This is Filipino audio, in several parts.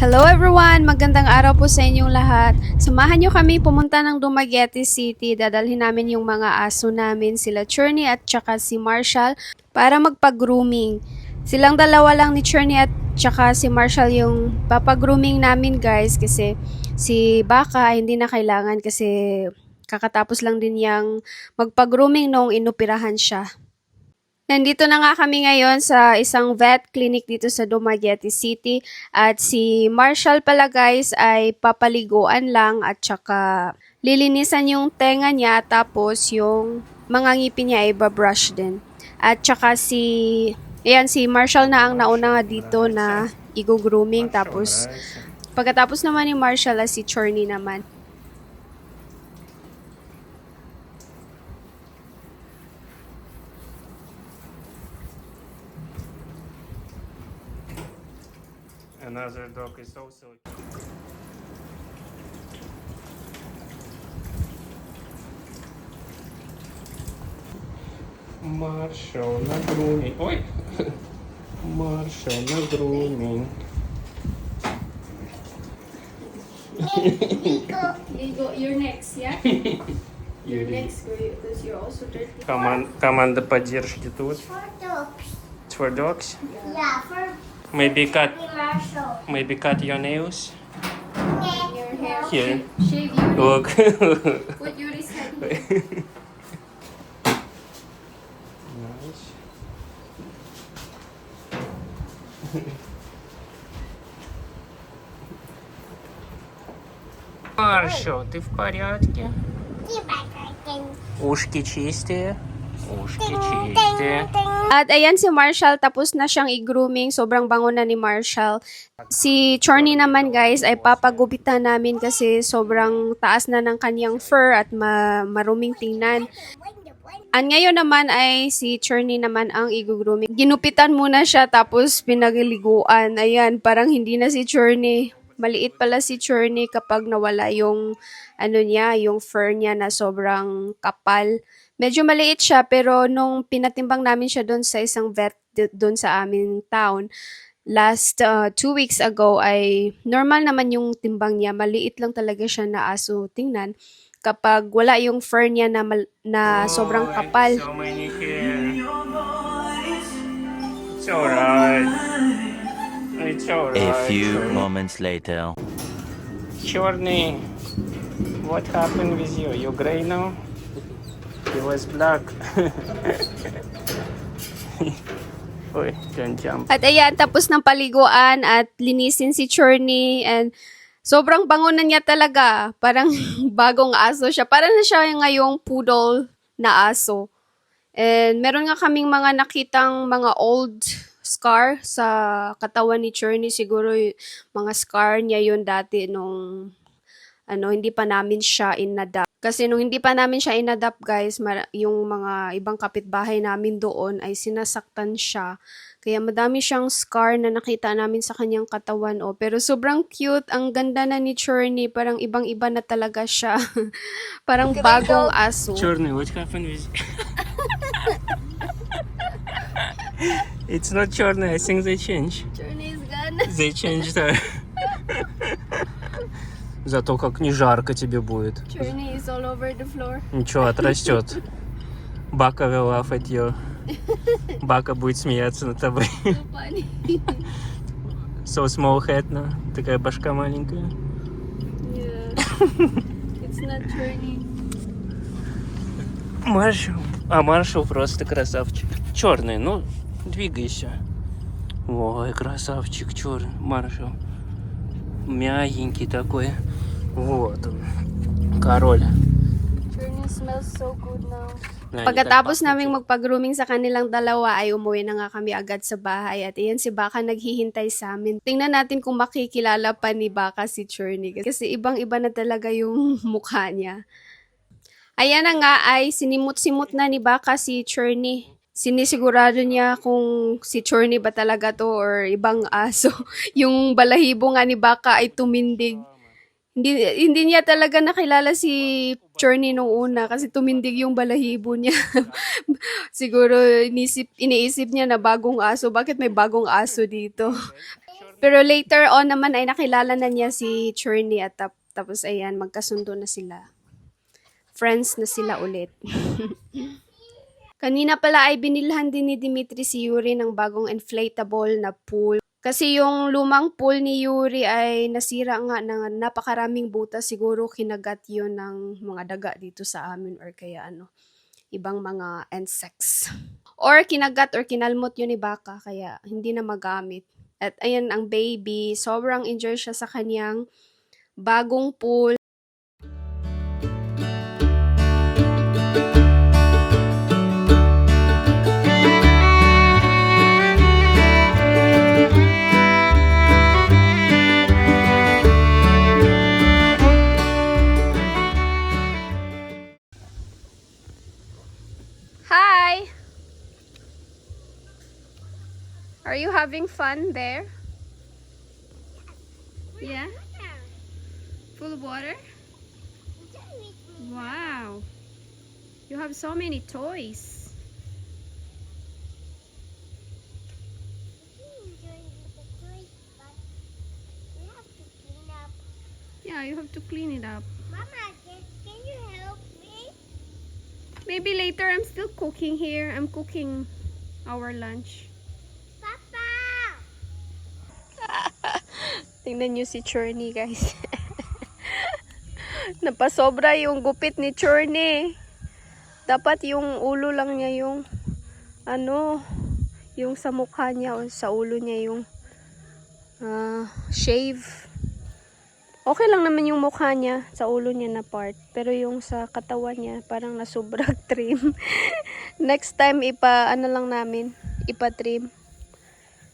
Hello everyone! Magandang araw po sa inyong lahat. Samahan nyo kami pumunta ng Dumaguete City. Dadalhin namin yung mga aso namin, sila Cherney at tsaka si Marshall, para magpag-grooming. Silang dalawa lang ni Cherney at tsaka si Marshall yung papag-grooming namin guys kasi si Baka hindi na kailangan kasi kakatapos lang din niyang magpag-grooming nung inupirahan siya. Nandito na nga kami ngayon sa isang vet clinic dito sa Dumaguete City at si Marshall pala guys ay papaliguan lang at saka lilinisan yung tenga niya tapos yung mga ngipin niya ay babrush din. At saka si Ayan, si Marshall na ang nauna nga dito na igo-grooming tapos pagkatapos naman ni Marshall ay si Chorney naman. Another dog is also. You're next, yeah? You're Юрий. next because you're also dirty. Коман- команда поддержки тут. For dogs. It's for dogs. Yeah, for Maybe cut, Marshall. maybe cut your nails Your hair. here. Shave Yuri. Look. Yuri's head here. Nice. Маршал, ты в порядке? Ушки чистые? At ayan si Marshall, tapos na siyang i-grooming. Sobrang bango na ni Marshall. Si Chorny naman guys ay papagupitan namin kasi sobrang taas na ng kaniyang fur at ma maruming tingnan. At ngayon naman ay si Chorny naman ang i-grooming. Ginupitan muna siya tapos pinagliguan. Ayan, parang hindi na si Chorny maliit pala si Chorny kapag nawala yung ano niya, yung fur niya na sobrang kapal. Medyo maliit siya pero nung pinatimbang namin siya doon sa isang vet doon sa aming town, last uh, two weeks ago ay normal naman yung timbang niya. Maliit lang talaga siya na aso tingnan. Kapag wala yung fur niya na, mal- na sobrang kapal. So many hair. It's alright. It's. A few sorry. moments later. Journey, what happened with you? You gray now? Was black. Uy, don't jump. At ayan, tapos ng paliguan at linisin si Chorney and sobrang bango na niya talaga. Parang bagong aso siya. Parang na siya ngayong poodle na aso. And meron nga kaming mga nakitang mga old scar sa katawan ni Chorney. Siguro mga scar niya yun dati nung ano, hindi pa namin siya inadapt. Kasi nung hindi pa namin siya inadapt, guys, yung mga ibang kapitbahay namin doon ay sinasaktan siya. Kaya madami siyang scar na nakita namin sa kanyang katawan. Oh. Pero sobrang cute. Ang ganda na ni Chorny. Parang ibang-iba na talaga siya. parang bagong aso. Chorny, what happened with... It's not Chorny. I think they changed. Chorny is gone. They changed her. Зато как не жарко тебе будет. Ничего, отрастет. Бака will laugh at you. Бака будет смеяться над тобой. So small head, no? Такая башка маленькая. yeah. It's not Chorney. Маршал. А Маршал просто красавчик. Черный, ну, двигайся. Ой, красавчик, черный. Маршал. Мягенький такой. Вот он. Король. Chorney smells so good now. Да, они Pagkatapos так naming magpa-grooming sa kanilang dalawa ay umuwi na nga kami agad sa bahay at iyan si Baka naghihintay sa amin. Tingnan natin kung makikilala pa ni Baka si Chorney kasi ibang-iba na talaga yung mukha niya. Ayan na nga ay sinimut-simut na ni Baka si Chorney. Sinisigurado niya kung si Chorney ba talaga to or ibang aso. yung balahibo nga ni Baka ay tumindig. Hindi, hindi niya talaga nakilala si Chorney nung una kasi tumindig yung balahibo niya. Siguro inisip, iniisip niya na bagong aso. Bakit may bagong aso dito? Pero later on naman ay nakilala na niya si Churny at tap- tapos ayan, magkasundo na sila. Friends na sila ulit. Kanina pala ay binilhan din ni Dimitri si Yuri ng bagong inflatable na pool. Kasi yung lumang pool ni Yuri ay nasira nga ng napakaraming butas. Siguro kinagat yun ng mga daga dito sa amin or kaya ano, ibang mga insects. Or kinagat or kinalmot yun ni Baka kaya hindi na magamit. At ayan ang baby, sobrang enjoy siya sa kanyang bagong pool. Having fun there? Yeah? Full of water? Wow. You have so many toys. Yeah, you have to clean it up. Mama, can, can you help me? Maybe later I'm still cooking here. I'm cooking our lunch. Tingnan nyo si Chorny, guys. Napasobra yung gupit ni Chorny. Dapat yung ulo lang niya yung ano, yung sa mukha niya o sa ulo niya yung ah, shave. Okay lang naman yung mukha niya sa ulo niya na part. Pero yung sa katawan niya, parang nasobrang trim. Next time, ipa, ano lang namin, ipa-trim.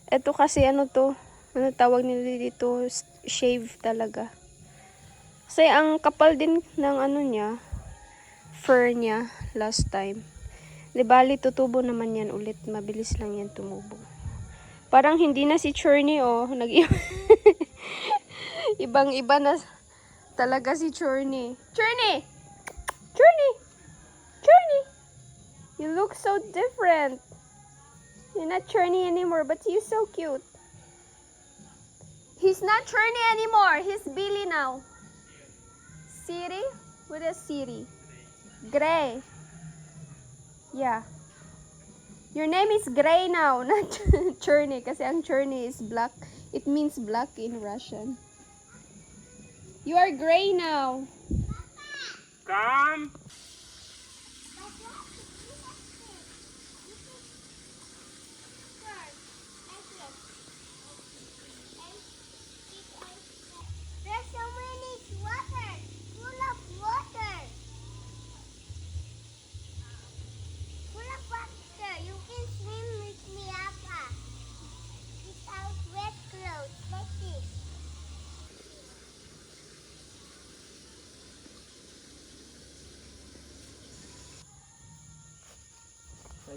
Ito kasi ano to, ano tawag nila dito, shave talaga. Kasi ang kapal din ng ano niya, fur niya last time. Di bali, tutubo naman yan ulit. Mabilis lang yan tumubo. Parang hindi na si Churny, oh. Nag Ibang iba na talaga si Churny. Churny! Churny! Churny! You look so different. You're not Churny anymore, but you're so cute. He's not Churny anymore. He's Billy now. Siri? What is Siri? Gray. Yeah. Your name is Gray now, not Churny. Kasi ang Churny is black. It means black in Russian. You are gray now. Come!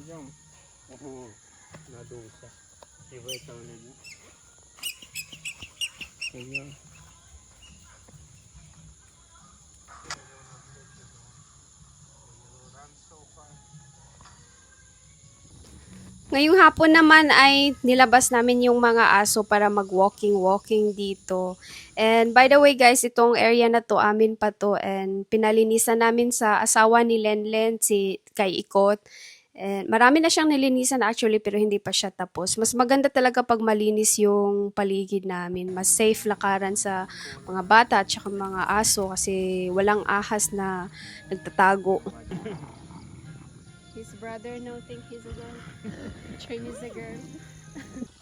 Payong. Oo. Nadusa. Iba ito na niya. Payong. Ngayong hapon naman ay nilabas namin yung mga aso para mag-walking-walking dito. And by the way guys, itong area na to, amin pa to. And pinalinisan namin sa asawa ni Lenlen, si kay Ikot. And marami na siyang nilinisan actually pero hindi pa siya tapos. Mas maganda talaga pag malinis yung paligid namin. Mas safe lakaran sa mga bata at saka mga aso kasi walang ahas na nagtatago. His brother now think he's a girl. Chinese a girl.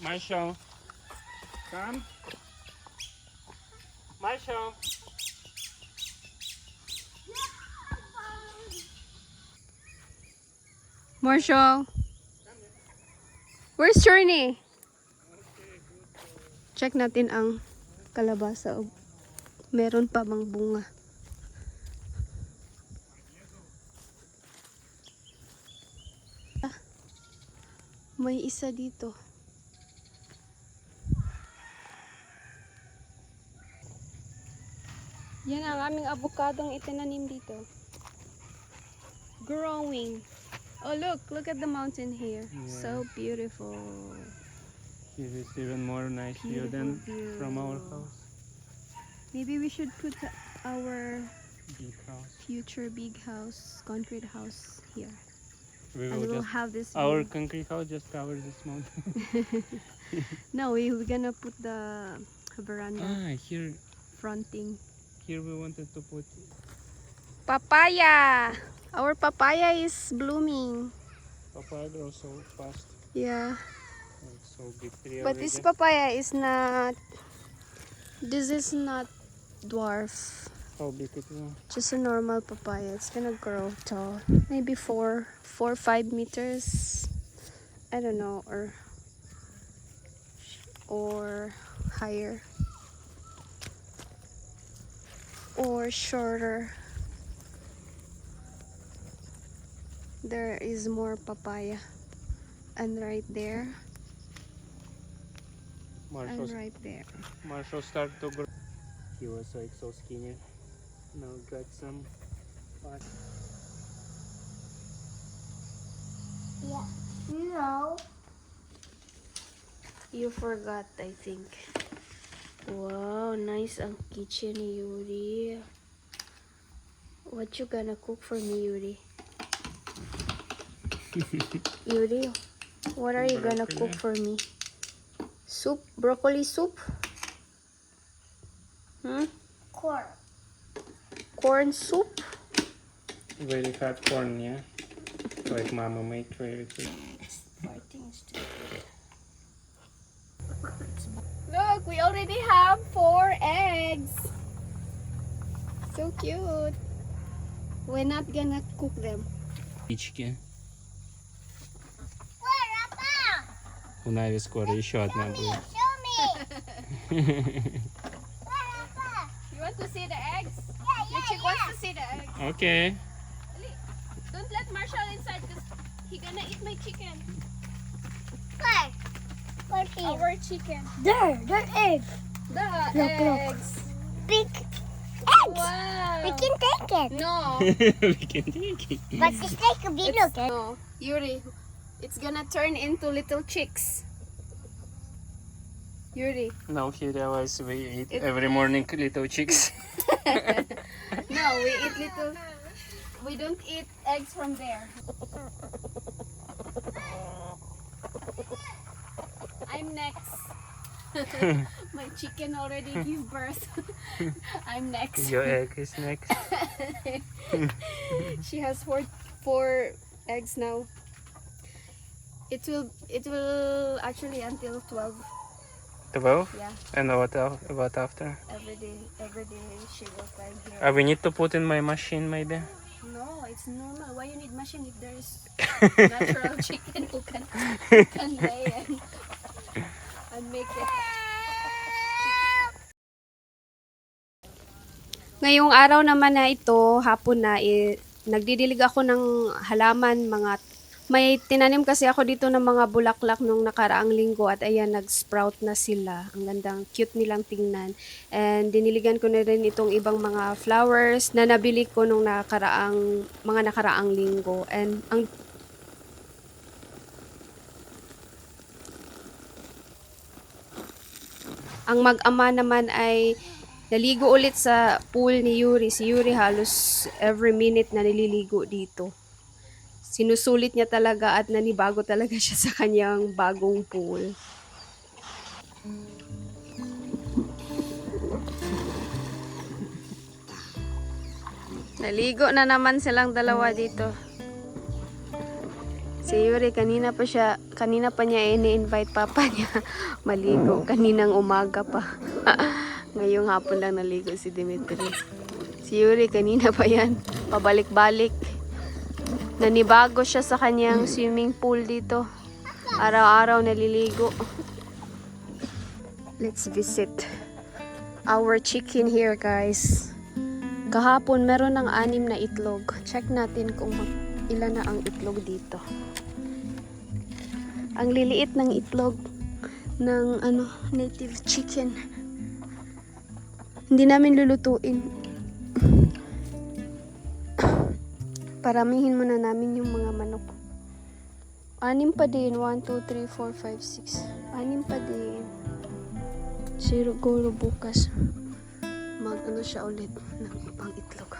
Marshall. Come. Marshall. Marshall. Where's Journey? Check natin ang kalabasa. Meron pa bang bunga? May isa dito. Yan ang aming avocadong itinanim dito. Growing. Oh look, look at the mountain here. So beautiful. Here is even more nice view than from our house. Maybe we should put our Big house. future big house, concrete house here. We will we'll have this our view. concrete house just covers this mountain. No, we, we're gonna put the veranda ah, here fronting. here we wanted to put Papaya! Our papaya is blooming. papaya grows so fast. Yeah. So big But this papaya is not. This is not dwarf. How big it? Just a normal papaya. It's gonna grow tall. Maybe four, four, five meters. I don't know, or or higher or shorter. There is more papaya, and right there, Marshall, and right there. Marshall start to grow. He was like so skinny. Now got some fat. Yeah. No. You forgot, I think. Wow, nice ang kitchen Yuri. What you gonna cook for me, Yuri? Yuri, what are you gonna cook for me? Soup? Broccoli soup? Hmm? Corn. Corn soup? Very fat corn, yeah. Like mama made very good. Look, we already have four eggs. So cute. We're not gonna cook them. Яички. У Нави скоро еще одна будет. Show me. Where, Papa? You want to see the eggs? Yeah, The yeah, chick wants to see the eggs. Okay. Don't let Marshall inside because he gonna eat my chicken. Where? Where's he? Our chicken. There, there is. The Look, look. eggs. Big eggs. Wow. We can take it. No. we can take it. But this take a big look at. no. Yuri, it's gonna turn into little chicks. Yuri. Now he realized we eat It- every morning little chicks. No, we eat little. We don't eat eggs from there. I'm next. My chicken already give birth. I'm next. Your egg is next. she has four four eggs now. It will it will actually until twelve. 12? Yeah, And what, af- what after? every day every day she will climb here. Uh, we need to put in my machine maybe. No, it's normal. Why you need machine if there is natural chicken who can who can lay and, and make it. Ngayong araw naman na ito, hapon na, eh, nagdidilig ako ng halaman, mga may tinanim kasi ako dito ng mga bulaklak nung nakaraang linggo at ayan, nag-sprout na sila. Ang gandang, cute nilang tingnan. And diniligan ko na rin itong ibang mga flowers na nabili ko nung nakaraang, mga nakaraang linggo. And ang Ang mag-ama naman ay naligo ulit sa pool ni Yuri. Si Yuri halos every minute na nililigo dito. Sinusulit niya talaga at nanibago talaga siya sa kanyang bagong pool. Naligo na naman silang dalawa dito. Si Yuri, kanina pa siya, kanina pa niya ini-invite papa niya maligo. Kaninang umaga pa. Ngayong hapon lang naligo si Dimitri. Si Yuri, kanina pa yan. Pabalik-balik. Nanibago siya sa kanyang swimming pool dito. Araw-araw naliligo. Let's visit our chicken here, guys. Kahapon, meron ng anim na itlog. Check natin kung ilan na ang itlog dito. Ang liliit ng itlog ng ano native chicken. Hindi namin lulutuin. Paramihin muna namin yung mga manok. Anim pa din. 1, 2, 3, 4, 5, 6. Anim pa din. Siguro bukas mag ano siya ulit ng pang itlog.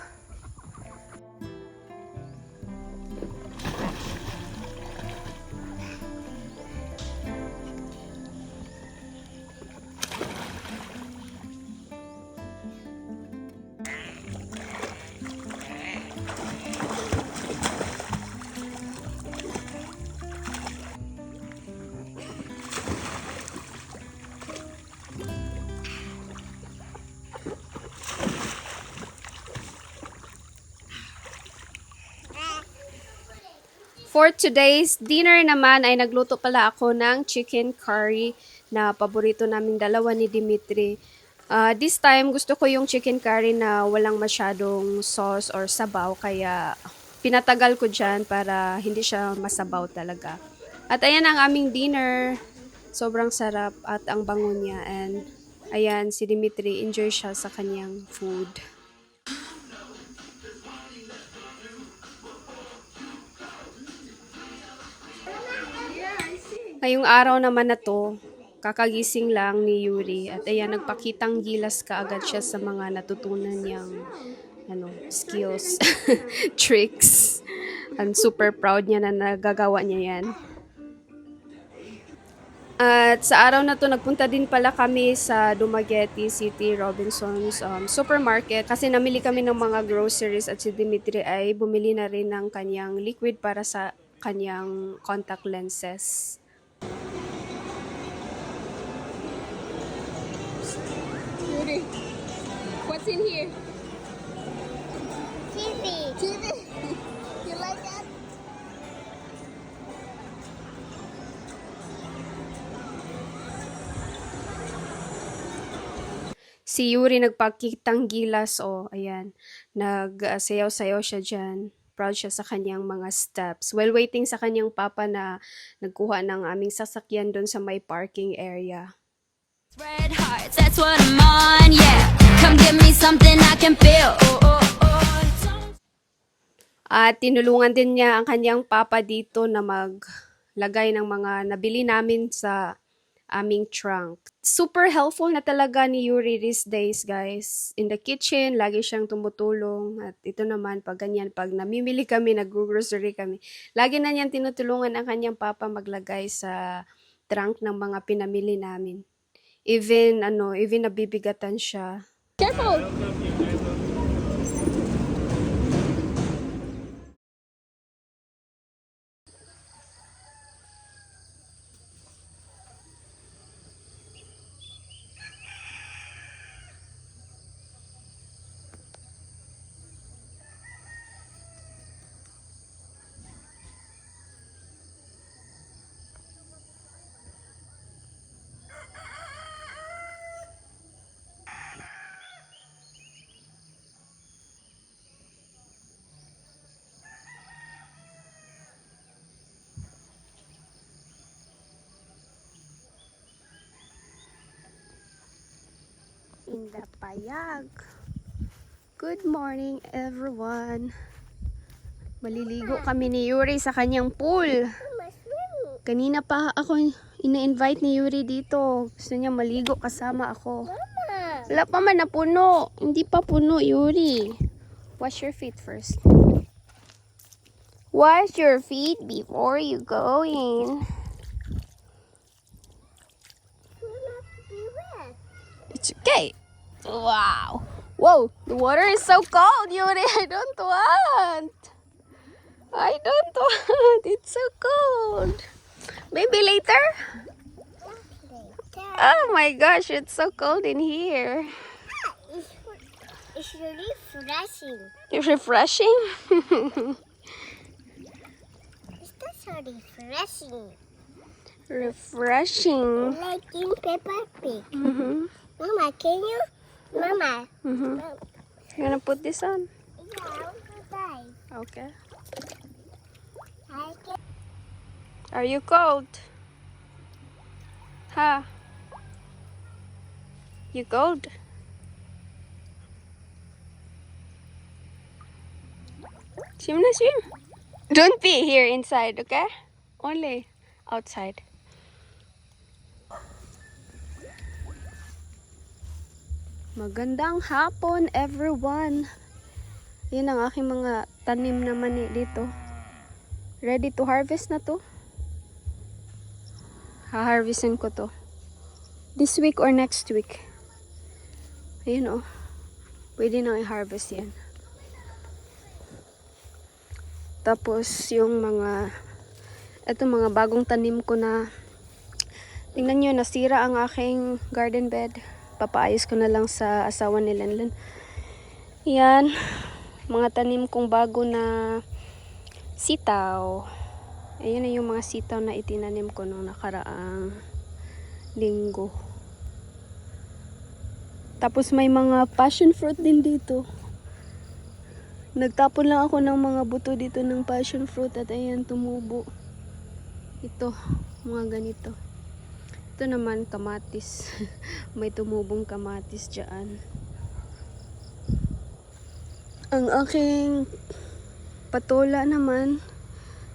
For today's dinner naman ay nagluto pala ako ng chicken curry na paborito naming dalawa ni Dimitri. Ah, this time gusto ko yung chicken curry na walang masyadong sauce or sabaw kaya pinatagal ko dyan para hindi siya masabaw talaga. At ayan ang aming dinner. Sobrang sarap at ang bango niya and ayan si Dimitri enjoy siya sa kanyang food. Ngayong araw naman na to, kakagising lang ni Yuri at ayan, nagpakitang gilas kaagad siya sa mga natutunan niyang ano, skills, tricks. And super proud niya na nagagawa niya yan. At sa araw na to, nagpunta din pala kami sa Dumaguete City Robinson's um, supermarket kasi namili kami ng mga groceries at si Dimitri ay bumili na rin ng kanyang liquid para sa kanyang contact lenses. Yuri, what's in here? TV. TV. You like that? Si Yuri nagpakitang gilas, oh, ayan. Nagsayaw-sayaw siya dyan. Proud siya sa kanyang mga steps. While waiting sa kanyang papa na nagkuha ng aming sasakyan doon sa may parking area. Red hearts, that's what I'm on, can feel. Oh, oh, oh. At tinulungan din niya ang kanyang papa dito na maglagay ng mga nabili namin sa aming trunk. Super helpful na talaga ni Yuri these days, guys. In the kitchen, lagi siyang tumutulong. At ito naman, pag ganyan, pag namimili kami, nag-grocery kami, lagi na niyan tinutulungan ang kanyang papa maglagay sa trunk ng mga pinamili namin. Even, ano, even nabibigatan siya. Careful! In the payag. Good morning, everyone. Maliligo kami ni Yuri sa kanyang pool. Kanina pa ako ina-invite ni Yuri dito. Gusto niya maligo kasama ako. Mama. Wala pa man na puno. Hindi pa puno, Yuri. Wash your feet first. Wash your feet before you go in. Water is so cold, Yuri. I don't want. I don't want. It's so cold. Maybe later? Later. Oh my gosh, it's so cold in here. It's, it's really refreshing. It's refreshing. It's so refreshing. refreshing. Like in Peppa Pig. Mm-hmm. Mama, can you? Mama. Mm-hmm. Mama. You gonna put this on? Yeah, I want to die. Okay. Are you cold? Huh? You cold? Swim swim. Don't be here inside, okay? Only outside. Magandang hapon, everyone. Yan ang aking mga tanim na mani dito. Ready to harvest na to. Ha-harvestin ko to. This week or next week. Ayun oh. Pwede na i-harvest yan. Tapos yung mga eto mga bagong tanim ko na tingnan nyo nasira ang aking garden bed. Papaayos ko na lang sa asawa ni Lenlen. Yan. Mga tanim kong bago na sitaw. Ayun na yung mga sitaw na itinanim ko nung nakaraang linggo. Tapos may mga passion fruit din dito. Nagtapon lang ako ng mga buto dito ng passion fruit at ayan tumubo. Ito, mga ganito. Ito naman kamatis. may tumubong kamatis dyan. Ang aking patola naman,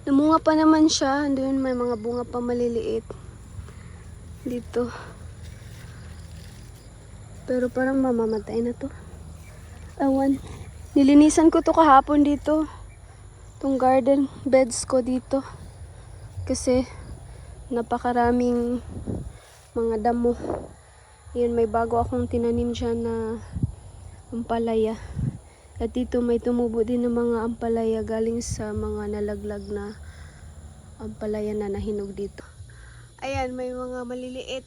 namunga pa naman siya. Doon may mga bunga pa maliliit. Dito. Pero parang mamamatay na to. Awan. Nilinisan ko to kahapon dito. Tong garden beds ko dito. Kasi napakaraming mga damo. Yun, may bago akong tinanim dyan na ampalaya. At dito may tumubo din ng mga ampalaya galing sa mga nalaglag na ampalaya na nahinog dito. Ayan, may mga maliliit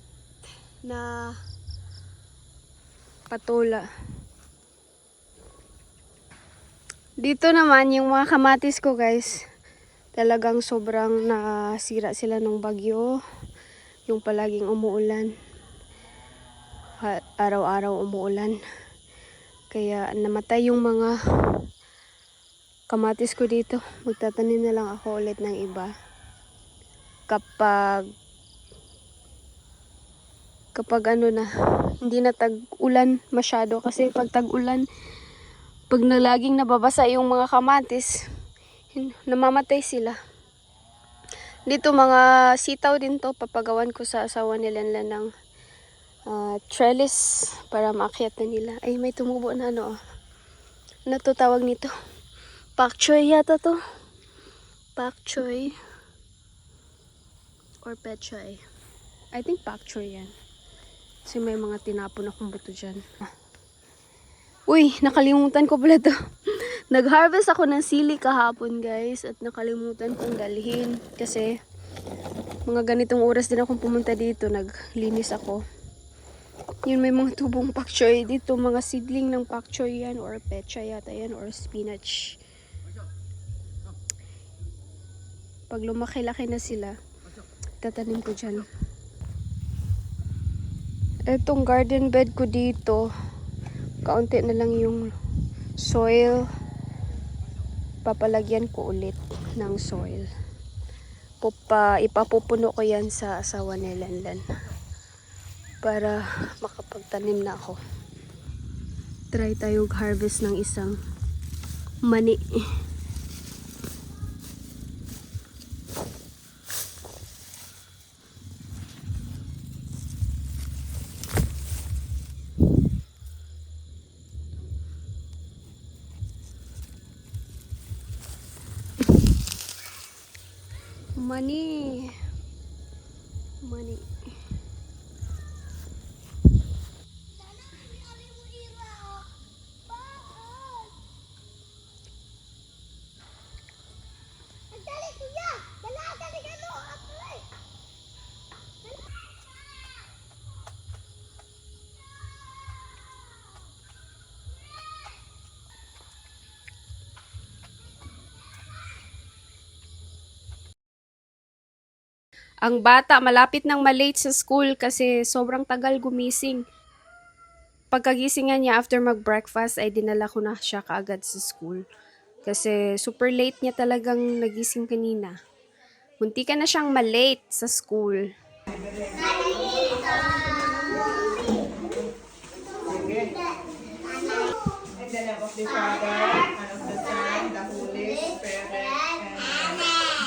na patola. Dito naman, yung mga kamatis ko guys, talagang sobrang nasira sila ng bagyo. Yung palaging umuulan. Araw-araw umuulan. Kaya namatay yung mga kamatis ko dito. Magtatanim na lang ako ulit ng iba. Kapag kapag ano na, hindi na tag-ulan masyado. Kasi pag tag-ulan, pag na laging nababasa yung mga kamatis, namamatay sila. Dito mga sitaw din to, papagawan ko sa asawa nila ng ah, trellis para maakyat na nila. Ay, may tumubo na ano. ah. Ano to tawag nito? Pak choy yata to. Pak choy. Or pet choy. I think pak choy yan. Kasi may mga tinapon akong buto dyan. Uy, nakalimutan ko pala to. Nag-harvest ako ng sili kahapon guys at nakalimutan kong dalhin kasi mga ganitong oras din akong pumunta dito, naglinis ako. Yun may mga tubong pak choy dito, mga seedling ng pak choy yan or pecha yata yan or spinach. Pag lumaki-laki na sila, tatanim ko dyan. Etong garden bed ko dito, kaunti na lang yung soil. Papalagyan ko ulit ng soil. Pupa, ipapupuno ko yan sa asawa ni Lanlan. Para makapagtanim na ako. Try tayo harvest ng isang mani. Money. Ang bata malapit nang malate sa school kasi sobrang tagal gumising. Pagkagising nga niya after mag-breakfast ay dinala ko na siya kaagad sa school. Kasi super late niya talagang nagising kanina. Munti ka na siyang malate sa school.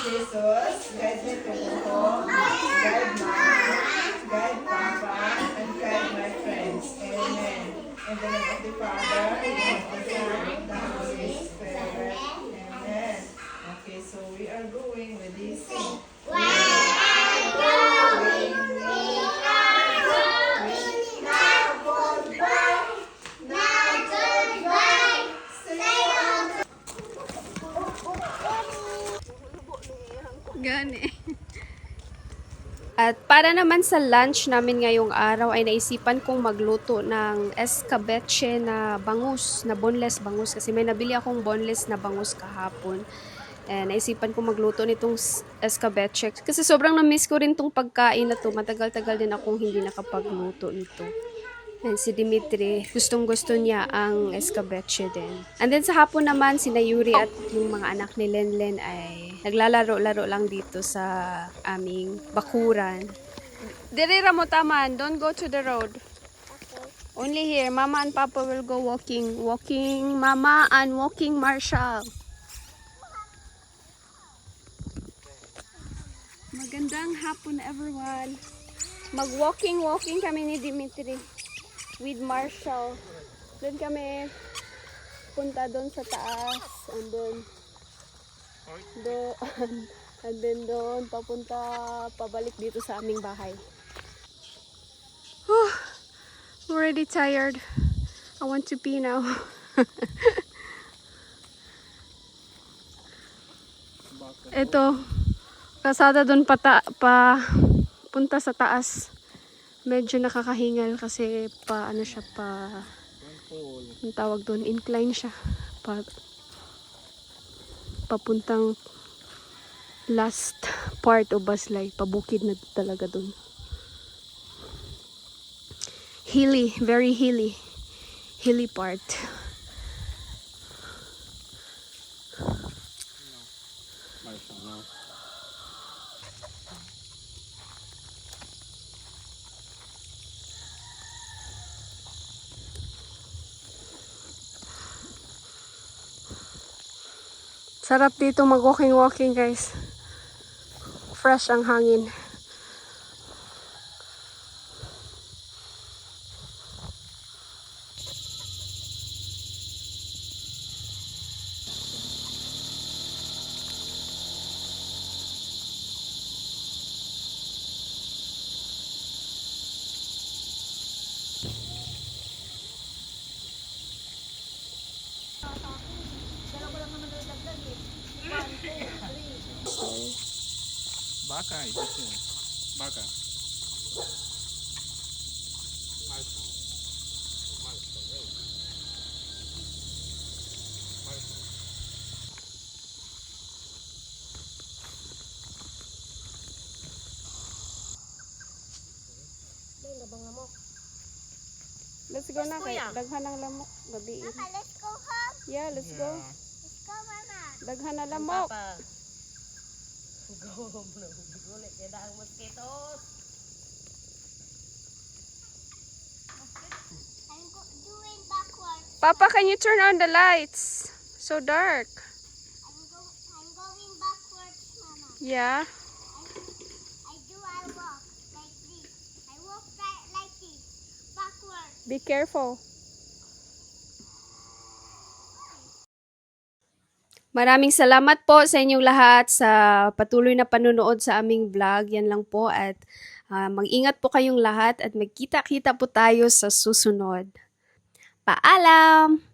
Jesus, guide me to guide Mama, guide Papa, and guide my friends. Amen. In the name of the Father, and of the Son, and the Holy Spirit. Amen. Okay, so we are going with this. sing. Gani. At para naman sa lunch namin ngayong araw ay naisipan kong magluto ng escabeche na bangus, na boneless bangus kasi may nabili akong boneless na bangus kahapon. And naisipan kong magluto nitong escabeche kasi sobrang na-miss ko rin tong pagkain na to. Matagal-tagal din akong hindi nakapagluto nito. And si Dimitri, gustong gusto niya ang escabeche din. And then sa hapon naman, si Yuri at yung mga anak ni Lenlen ay naglalaro-laro lang dito sa aming bakuran. Dire ra mo taman, don't go to the road. Only here, Mama and Papa will go walking. Walking Mama and walking Marshall. Magandang hapon everyone. Mag-walking-walking kami ni Dimitri with Marshall. Doon kami punta doon sa taas and then doon and then doon papunta pabalik dito sa aming bahay. Whew, I'm already tired. I want to pee now. Ito, kasada doon pata, pa punta sa taas. Medyo nakakahingal kasi pa ano siya pa ang tawag doon? Incline siya. Pa papuntang last part o Baslay pabukid na talaga doon. Hilly very hilly. Hilly part sarap dito mag walking walking guys. Fresh ang hangin Baka, ito siya. Baka. Let's go na kay daghan ng lamok. Gabi. Papa, let's go home. yeah let's go. Let's go, Mama. daghan na lamok. I'm go- doing backwards. Papa can you turn on the lights? So dark. I'm, go- I'm going backwards, Mama. yeah I do, I walk like this. I walk right like this. Backwards. Be careful. Maraming salamat po sa inyong lahat sa patuloy na panunood sa aming vlog. Yan lang po at ah, mag-ingat po kayong lahat at magkita-kita po tayo sa susunod. Paalam!